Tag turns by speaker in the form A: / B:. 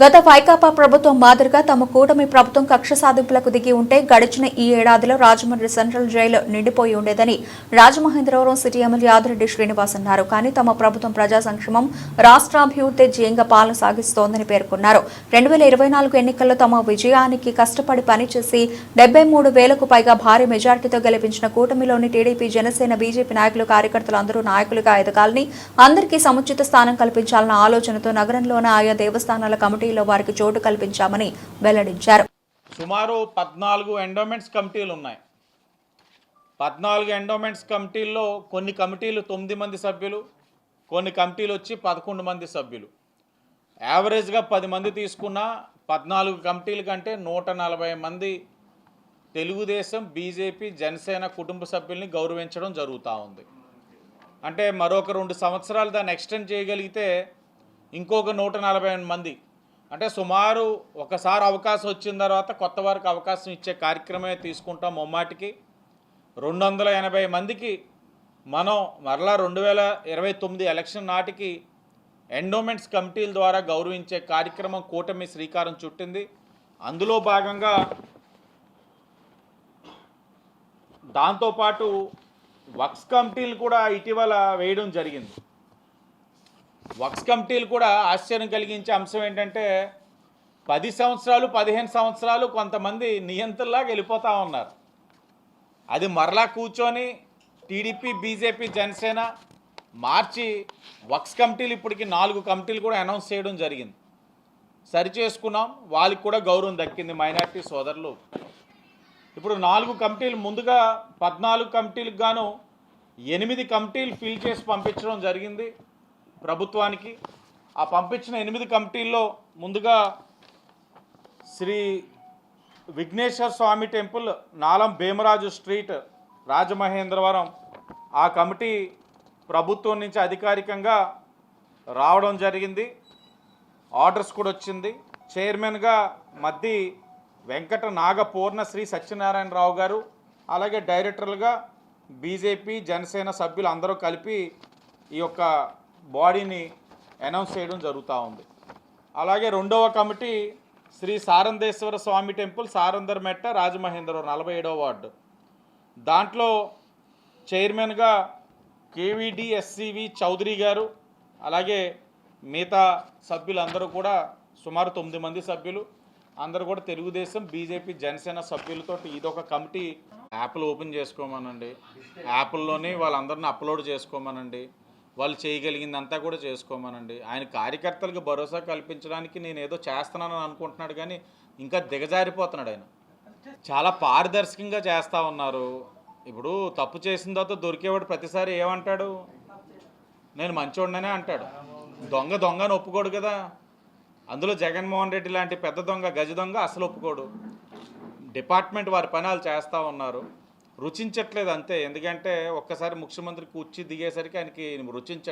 A: గత వైకాపా ప్రభుత్వం మాదిరిగా తమ కూటమి ప్రభుత్వం కక్ష సాధింపులకు దిగి ఉంటే గడిచిన ఈ ఏడాదిలో రాజమండ్రి సెంట్రల్ జైలు నిండిపోయి ఉండేదని రాజమహేంద్రవరం సిటీ ఎమ్మెల్యే ఆదిరెడ్డి శ్రీనివాస్ అన్నారు. కానీ తమ ప్రభుత్వం ప్రజా సంక్షేమం రాష్ట్రాభివృద్ధి జయంగా పాలన సాగిస్తోందని పేర్కొన్నారు. రెండు వేల ఇరవై నాలుగు ఎన్నికల్లో తమ విజయానికి కష్టపడి పనిచేసి డెబ్బై మూడు వేలకు పైగా భారీ మెజార్టీతో గెలిపించిన కూటమిలోని టీడీపీ జనసేన బీజేపీ నాయకులు కార్యకర్తలు అందరూ నాయకులుగా ఎదగాలని అందరికీ సముచిత స్థానం కల్పించాలన్న ఆలోచనతో నగరంలోని ఆయా దేవస్థానాల కమిటీ కమిటీలో వారికి చోటు కల్పించామని వెల్లడించారు.
B: సుమారు పద్నాలుగు ఎండోమెంట్స్ కమిటీలు ఉన్నాయి. పద్నాలుగు ఎండోమెంట్స్ కమిటీల్లో కొన్ని కమిటీలు తొమ్మిది మంది సభ్యులు కొన్ని కమిటీలు వచ్చి పదకొండు మంది సభ్యులు. యావరేజ్గా పది మంది తీసుకున్న పద్నాలుగు కమిటీల కంటే నూట నలభై మంది తెలుగుదేశం బీజేపీ జనసేన కుటుంబ సభ్యుల్ని గౌరవించడం జరుగుతూ ఉంది. అంటే మరొక రెండు సంవత్సరాలు దాన్ని ఎక్స్టెండ్ చేయగలిగితే ఇంకొక నూట నలభై మంది అంటే సుమారు ఒకసారి అవకాశం వచ్చిన తర్వాత కొత్త వారికి అవకాశం ఇచ్చే కార్యక్రమే తీసుకుంటాం ముమ్మాటికి రెండు వందల ఎనభై మందికి మనం మరలా రెండు వేల ఇరవై తొమ్మిది ఎలక్షన్ నాటికి ఎండోమెంట్స్ కమిటీల ద్వారా గౌరవించే కార్యక్రమం కూటమి శ్రీకారం చుట్టింది. అందులో భాగంగా దాంతోపాటు వక్స్ కమిటీలు కూడా ఇటీవల వేయడం జరిగింది. వక్స్ కమిటీలు కూడా ఆశ్చర్యం కలిగించే అంశం ఏంటంటే పది సంవత్సరాలు పదిహేను సంవత్సరాలు కొంతమంది నియంత్రణలాగా వెళ్ళిపోతూ ఉన్నారు. అది మరలా కూర్చొని టీడీపీ బీజేపీ జనసేన మార్చి వక్స్ కమిటీలు ఇప్పటికి నాలుగు కమిటీలు కూడా అనౌన్స్ చేయడం జరిగింది. సరి చేసుకున్నాం వాళ్ళకి కూడా గౌరవం దక్కింది మైనార్టీ సోదరులు. ఇప్పుడు నాలుగు కమిటీలు ముందుగా పద్నాలుగు కమిటీలకు గాను ఎనిమిది కమిటీలు ఫిల్ చేసి పంపించడం జరిగింది. ప్రభుత్వానికి ఆ పంపించిన ఎనిమిది కమిటీల్లో ముందుగా శ్రీ విఘ్నేశ్వర స్వామి టెంపుల్ నాలం భీమరాజు స్ట్రీట్ రాజమహేంద్రవరం ఆ కమిటీ ప్రభుత్వం నుంచి అధికారికంగా రావడం జరిగింది. ఆర్డర్స్ కూడా వచ్చింది. చైర్మన్గా మద్ది వెంకట నాగపూర్ణ శ్రీ సత్యనారాయణరావు గారు అలాగే డైరెక్టర్లుగా బీజేపీ జనసేన సభ్యులు అందరూ కలిపి ఈ యొక్క బాడీని అనౌన్స్ చేయడం జరుగుతూ ఉంది. అలాగే రెండవ కమిటీ శ్రీ సారందేశ్వర స్వామి టెంపుల్ సారందర్ మెట్ట రాజమహేంద్రవరం నలభై ఏడవ వార్డు. దాంట్లో చైర్మన్గా కేవీడిఎస్సివి చౌదరి గారు అలాగే మిగతా సభ్యులందరూ కూడా సుమారు తొమ్మిది మంది సభ్యులు అందరూ కూడా తెలుగుదేశం బీజేపీ జనసేన సభ్యులతో ఇదొక కమిటీ. యాప్లు ఓపెన్ చేసుకోమనండి. యాప్ల్లోనే వాళ్ళందరిని అప్లోడ్ చేసుకోమనండి. వాళ్ళు చేయగలిగిందంతా కూడా చేసుకోమనండి. ఆయన కార్యకర్తలకు భరోసా కల్పించడానికి నేను ఏదో చేస్తున్నానని అనుకుంటున్నాడు కానీ ఇంకా దిగజారిపోతున్నాడు ఆయన. చాలా పారదర్శకంగా చేస్తూ ఉన్నారు. ఇప్పుడు తప్పు చేసిన తర్వాత దొరికేవాడు ప్రతిసారి ఏమంటాడు? నేను మంచోడిననే అంటాడు. దొంగ దొంగ అని ఒప్పుకోడు కదా. అందులో జగన్మోహన్ రెడ్డి లాంటి పెద్ద దొంగ గజ దొంగ అసలు ఒప్పుకోడు. డిపార్ట్మెంట్ వారి పనాలు చేస్తూ ఉన్నారు. రుచించట్లేదు అంతే. ఎందుకంటే ఒక్కసారి ముఖ్యమంత్రి కూర్చి దిగేసరికి ఆయనకి రుచించట్లేదు.